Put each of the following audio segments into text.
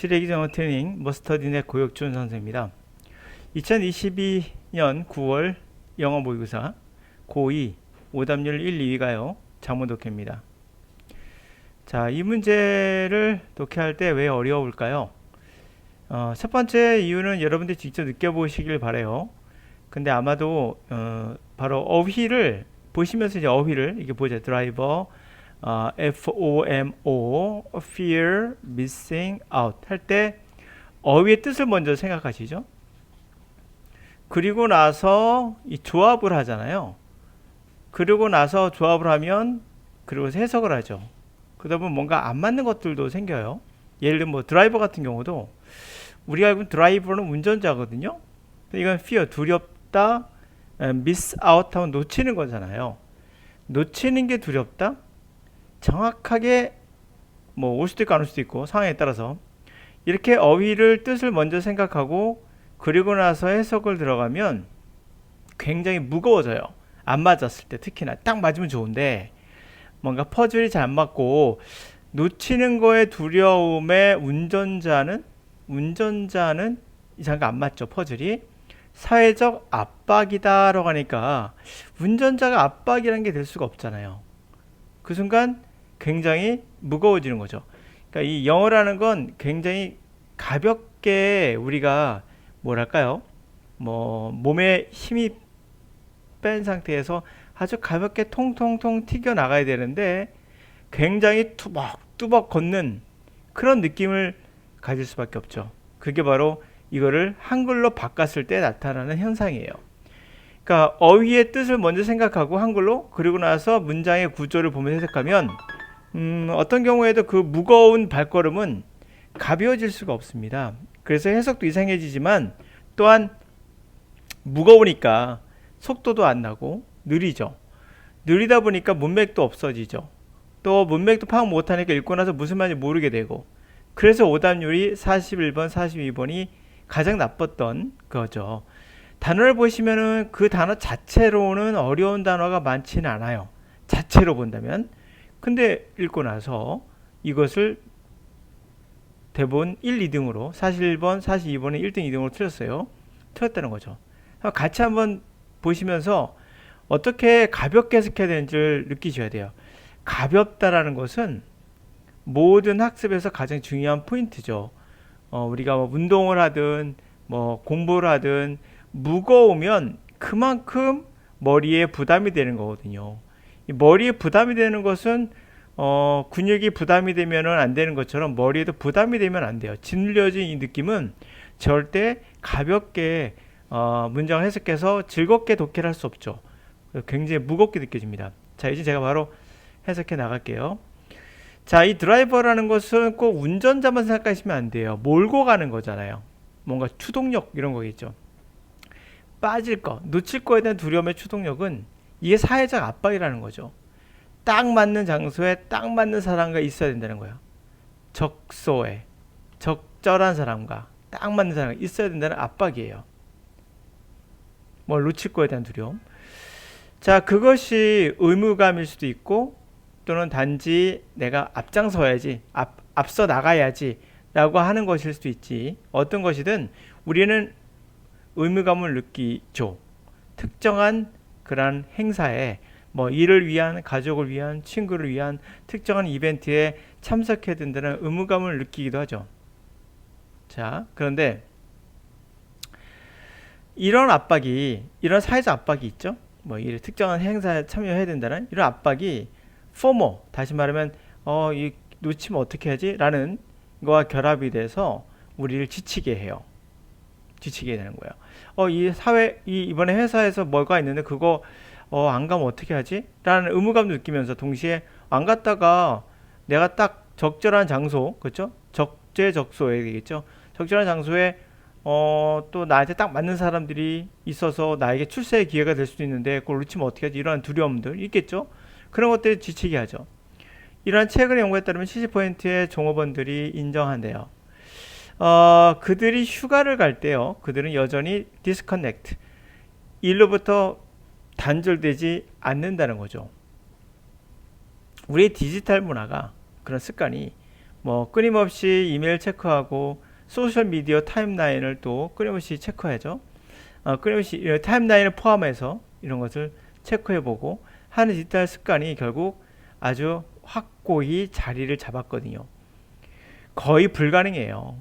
정어 트레이닝 머스터딘의 고혁준 선생입니다. 2022년 9월 영어 모의고사 고2 오답률 1, 2위가요. 장문 독해입니다. 자, 이 문제를 독해할 때 왜 어려울까요? 어, 첫 번째 이유는 여러분들이 직접 느껴보시길 바래요. 근데 아마도 어, 바로 어휘를 보시면서 이제 어휘를 이게 보자 드라이버 어, FOMO fear missing out 할 때 어휘의 뜻을 먼저 생각하시죠. 그리고 나서 이 조합을 하잖아요. 그리고 나서 조합을 하면 그리고 해석을 하죠. 그러다 보면 뭔가 안 맞는 것들도 생겨요. 예를 들면 뭐 드라이버 같은 경우도 우리가 알고 있는 드라이버는 운전자거든요. 이건 fear 두렵다, miss out 하면 놓치는 거잖아요. 놓치는 게 두렵다. 정확하게 뭐 올 수도 있고 안 올 수도 있고 상황에 따라서 이렇게 어휘를 뜻을 먼저 생각하고 그리고 나서 해석을 들어가면 굉장히 무거워져요. 안 맞았을 때 특히나 딱 맞으면 좋은데 뭔가 퍼즐이 잘 안 맞고 놓치는 거에 두려움에 운전자는 운전자는 이상하게 안 맞죠 퍼즐이 사회적 압박이다라고 하니까 운전자가 압박이라는 게 될 수가 없잖아요. 그 순간 굉장히 무거워지는 거죠. 그러니까 이 영어라는 건 굉장히 가볍게 우리가 뭐랄까요? 뭐 몸에 힘이 뺀 상태에서 아주 가볍게 통통통 튀겨 나가야 되는데 굉장히 투벅투벅 걷는 그런 느낌을 가질 수밖에 없죠. 그게 바로 이거를 한글로 바꿨을 때 나타나는 현상이에요. 그러니까 어휘의 뜻을 먼저 생각하고 한글로 그리고 나서 문장의 구조를 보면서 해석하면 음, 어떤 경우에도 그 무거운 발걸음은 가벼워질 수가 없습니다. 그래서 해석도 이상해지지만 또한 무거우니까 속도도 안 나고 느리죠. 느리다 보니까 문맥도 없어지죠. 또 문맥도 파악 못하니까 읽고 나서 무슨 말인지 모르게 되고 그래서 오답률이 41번, 42번이 가장 나빴던 거죠. 단어를 보시면은 그 단어 자체로는 어려운 단어가 많지는 않아요. 자체로 본다면. 근데 읽고 나서 이것을 대본 1, 2등으로 41번, 42번은 1등, 2등으로 틀렸어요. 틀렸다는 거죠. 같이 한번 보시면서 어떻게 가볍게 해석해야 되는지를 느끼셔야 돼요. 가볍다라는 것은 모든 학습에서 가장 중요한 포인트죠. 어, 우리가 뭐 운동을 하든 뭐 공부를 하든 무거우면 그만큼 머리에 부담이 되는 거거든요. 이 머리에 부담이 되는 것은 어, 근육이 부담이 되면은 안 되는 것처럼 머리에도 부담이 되면 안 돼요. 짓눌려진 이 느낌은 절대 가볍게 어, 문장을 해석해서 즐겁게 독해를 할 수 없죠. 굉장히 무겁게 느껴집니다. 자, 이제 제가 바로 해석해 나갈게요. 자, 이 드라이버라는 것은 꼭 운전자만 생각하시면 안 돼요. 몰고 가는 거잖아요. 뭔가 추동력 이런 거겠죠. 빠질 거, 놓칠 거에 대한 두려움의 추동력은 이게 사회적 압박이라는 거죠. 딱 맞는 장소에 딱 맞는 사람과 있어야 된다는 거예요. 적소에 적절한 사람과 딱 맞는 사람과 있어야 된다는 압박이에요. 뭘 놓칠 거에 대한 두려움. 자, 그것이 의무감일 수도 있고 또는 단지 내가 앞장서야지, 앞, 앞서 나가야지 라고 하는 것일 수도 있지. 어떤 것이든 우리는 의무감을 느끼죠. 특정한 그러한 행사에 뭐 일을 위한, 가족을 위한, 친구를 위한 특정한 이벤트에 참석해야 된다는 의무감을 느끼기도 하죠. 자, 그런데 이런 압박이, 이런 사회적 압박이 있죠. 뭐, 이 특정한 행사에 참여해야 된다는 이런 압박이 포모, 다시 말하면, 어, 이 놓치면 어떻게 하지? 라는 거와 결합이 돼서 우리를 지치게 해요. 지치게 되는 거예요. 어, 이 사회, 이 이번에 회사에서 뭐가 있는데 그거 어, 안 가면 어떻게 하지? 라는 의무감도 느끼면서 동시에 안 갔다가 내가 딱 적절한 장소, 그렇죠? 적재적소에 되겠죠. 적절한 장소에 어, 또 나한테 딱 맞는 사람들이 있어서 나에게 출세의 기회가 될 수도 있는데 그걸 놓치면 어떻게 하지? 이런 두려움들 있겠죠. 그런 것들이 지치게 하죠. 이러한 최근의 연구에 따르면 70%의 종업원들이 인정한대요. 어, 그들이 휴가를 갈 때요. 그들은 여전히 디스커넥트. 일로부터 단절되지 않는다는 거죠. 우리의 디지털 문화가 그런 습관이 뭐 끊임없이 이메일 체크하고 소셜 미디어 타임라인을 또 끊임없이 체크하죠. 어, 끊임없이 이 타임라인을 포함해서 이런 것을 체크해보고 하는 디지털 습관이 결국 아주 확고히 자리를 잡았거든요. 거의 불가능해요.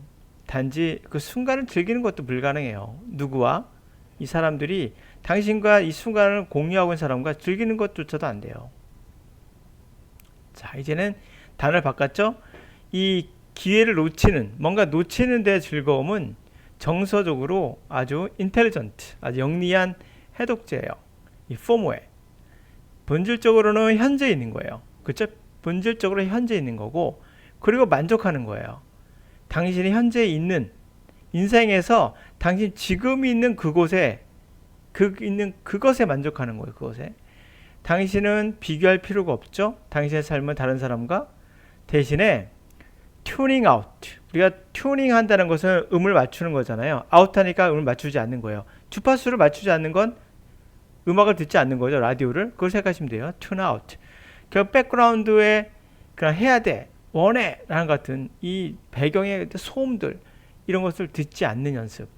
단지 그 순간을 즐기는 것도 불가능해요. 누구와 이 사람들이 당신과 이 순간을 공유하고 있는 사람과 즐기는 것조차도 안 돼요. 자, 이제는 단어를 바꿨죠? 이 기회를 놓치는, 뭔가 놓치는 데 즐거움은 정서적으로 아주 인텔리전트, 아주 영리한 해독제예요. 이 포모에. 본질적으로는 현재 있는 거예요. 그쵸? 본질적으로 현재 있는 거고, 그리고 만족하는 거예요. 당신이 현재 있는 인생에서 당신 지금 있는 그곳에 그 있는 그것에 만족하는 거예요. 그것에. 당신은 비교할 필요가 없죠. 당신의 삶은 다른 사람과 대신에 튜닝 아웃. 우리가 튜닝 한다는 것은 음을 맞추는 거잖아요. 아웃 하니까 음을 맞추지 않는 거예요. 주파수를 맞추지 않는 건 음악을 듣지 않는 거죠. 라디오를. 그걸 생각하시면 돼요. 튜닝 아웃. 그 백그라운드에 그냥 해야 돼. 원해. 라는 같은 이 배경의 소음들 이런 것을 듣지 않는 연습.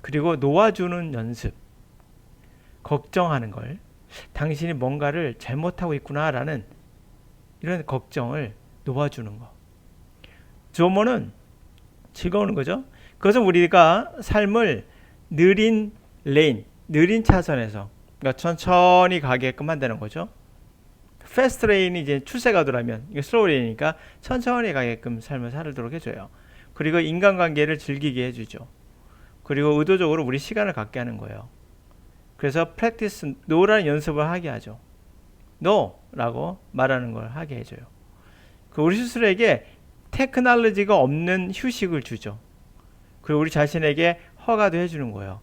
그리고 놓아주는 연습. 걱정하는 걸. 당신이 뭔가를 잘못하고 있구나라는 이런 걱정을 놓아주는 거. 조모는 즐거우는 거죠. 그것은 우리가 삶을 느린 레인, 느린 차선에서 그러니까 천천히 가게끔 만드는 거죠. 패스트 레인이 이제 추세가더라면 이게 슬로우 레인이니까 천천히 가게끔 삶을 살도록 해줘요. 그리고 인간관계를 즐기게 해주죠. 그리고 의도적으로 우리 시간을 갖게 하는 거예요. 그래서 practice no라는 연습을 하게 하죠. no라고 말하는 걸 하게 해줘요. 그 우리 스스로에게 테크놀로지가 없는 휴식을 주죠. 그리고 우리 자신에게 허가도 해주는 거예요.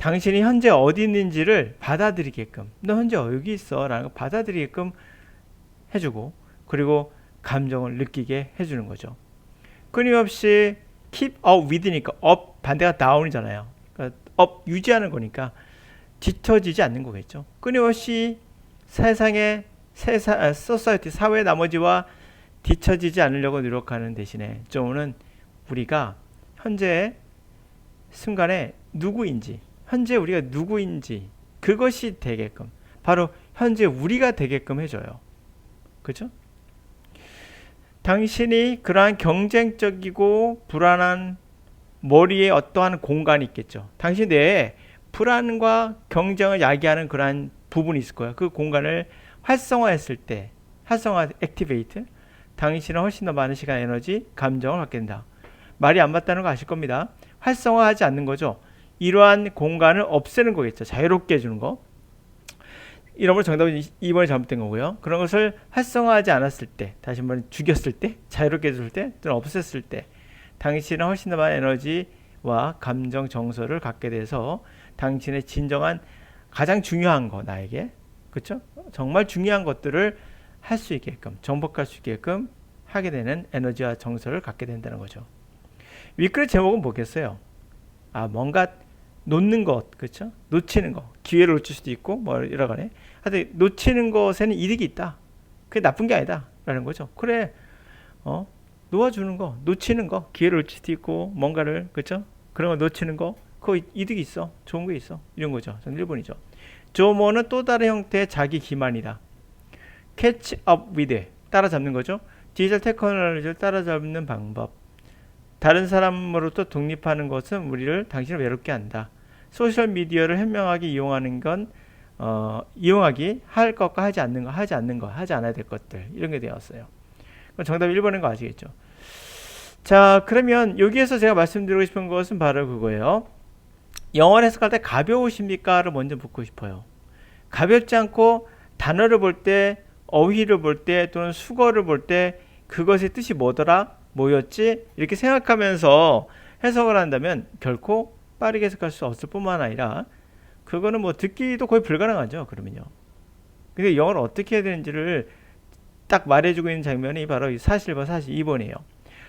당신이 현재 어디 있는지를 받아들이게끔, 너 현재 여기 있어. 라는 걸 받아들이게끔 해주고, 그리고 감정을 느끼게 해주는 거죠. 끊임없이 keep up with니까 up 반대가 down이잖아요. 그러니까 up 유지하는 거니까 뒤처지지 않는 거겠죠. 끊임없이 세상의 세사, 아, 소사이티 사회 나머지와 뒤처지지 않으려고 노력하는 대신에 좀은 우리가 현재 순간에 누구인지 현재 우리가 누구인지 그것이 되게끔 바로 현재 우리가 되게끔 해줘요. 그죠? 당신이 그러한 경쟁적이고 불안한 머리에 어떠한 공간이 있겠죠. 당신 내에 불안과 경쟁을 야기하는 그러한 부분이 있을 거예요. 그 공간을 활성화했을 때, 활성화 액티베이트, 당신은 훨씬 더 많은 시간, 에너지, 감정을 갖게 된다. 말이 안 맞다는 거 아실 겁니다. 활성화하지 않는 거죠. 이러한 공간을 없애는 거겠죠. 자유롭게 해주는 거. 이러면 정답은 2번이 잘못된 거고요. 그런 것을 활성화하지 않았을 때, 다시 한번 죽였을 때, 자유롭게 해줄 때, 또는 없앴을 때, 당신은 훨씬 더 많은 에너지와 감정 정서를 갖게 돼서 당신의 진정한 가장 중요한 거 나에게 그렇죠? 정말 중요한 것들을 할 수 있게끔 정복할 수 있게끔 하게 되는 에너지와 정서를 갖게 된다는 거죠. 윗글 제목은 뭐겠어요? 아 뭔가 놓는 것 그렇죠? 놓치는 거 기회를 놓칠 수도 있고 뭐 여러 가지 하여튼 놓치는 것에는 이득이 있다. 그게 나쁜 게 아니다라는 거죠. 그래 어 놓아주는 거 놓치는 거 기회를 놓칠 수도 있고 뭔가를 그렇죠? 그런 거 놓치는 거 그거 이득이 있어. 좋은 거 있어. 이런 거죠. 전 1번이죠. 조모는 또 다른 형태의 자기 기만이다. catch up with 따라잡는 거죠. 디지털 테크놀로지를 따라잡는 방법. 다른 사람으로부터 독립하는 것은 우리를 당신을 외롭게 한다. 소셜 미디어를 현명하게 이용하는 건 어, 이용하기 할 것과 하지 않는 거, 하지 않는 거, 하지 않아야 될 것들 이런 게 되었어요. 정답 1번인 거 아시겠죠? 자, 그러면 여기에서 제가 말씀드리고 싶은 것은 바로 그거예요. 영어를 해석할 때 가벼우십니까를 먼저 묻고 싶어요. 가볍지 않고 단어를 볼 때, 어휘를 볼 때, 또는 수거를 볼 때 그것의 뜻이 뭐더라? 뭐였지? 이렇게 생각하면서 해석을 한다면 결코 빠르게 해석할 수 없을 뿐만 아니라 그거는 뭐 듣기도 거의 불가능하죠. 그러면요. 근데 영어를 어떻게 해야 되는지를 딱 말해주고 있는 장면이 바로 41번, 42번이에요.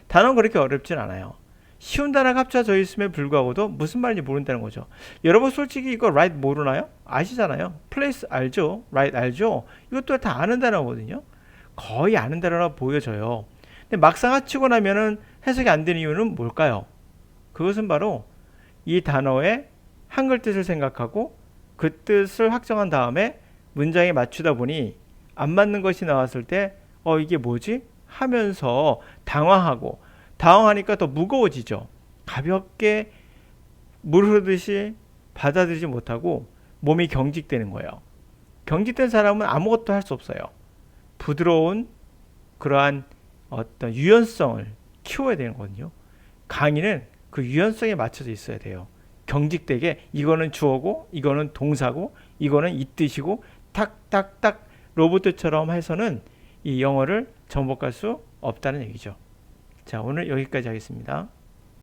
단어는 그렇게 어렵진 않아요. 쉬운 단어가 합쳐져 있음에 불구하고도 무슨 말인지 모른다는 거죠. 여러분 솔직히 이거 right 모르나요? 아시잖아요. place 알죠? right 알죠? 이것도 다 아는 단어거든요. 거의 아는 단어라 보여져요. 근데 막상 합치고 나면은 해석이 안 되는 이유는 뭘까요? 그것은 바로 이 단어의 한글 뜻을 생각하고 그 뜻을 확정한 다음에 문장에 맞추다 보니 안 맞는 것이 나왔을 때 어 이게 뭐지? 하면서 당황하고 당황하니까 더 무거워지죠. 가볍게 물 흐르듯이 받아들이지 못하고 몸이 경직되는 거예요. 경직된 사람은 아무것도 할 수 없어요. 부드러운 그러한 어떤 유연성을 키워야 되는 거거든요. 강의는 그 유연성에 맞춰져 있어야 돼요. 경직되게 이거는 주어고 이거는 동사고 이거는 이 뜻이고 탁탁탁 로봇처럼 해서는 이 영어를 정복할 수 없다는 얘기죠. 자, 오늘 여기까지 하겠습니다.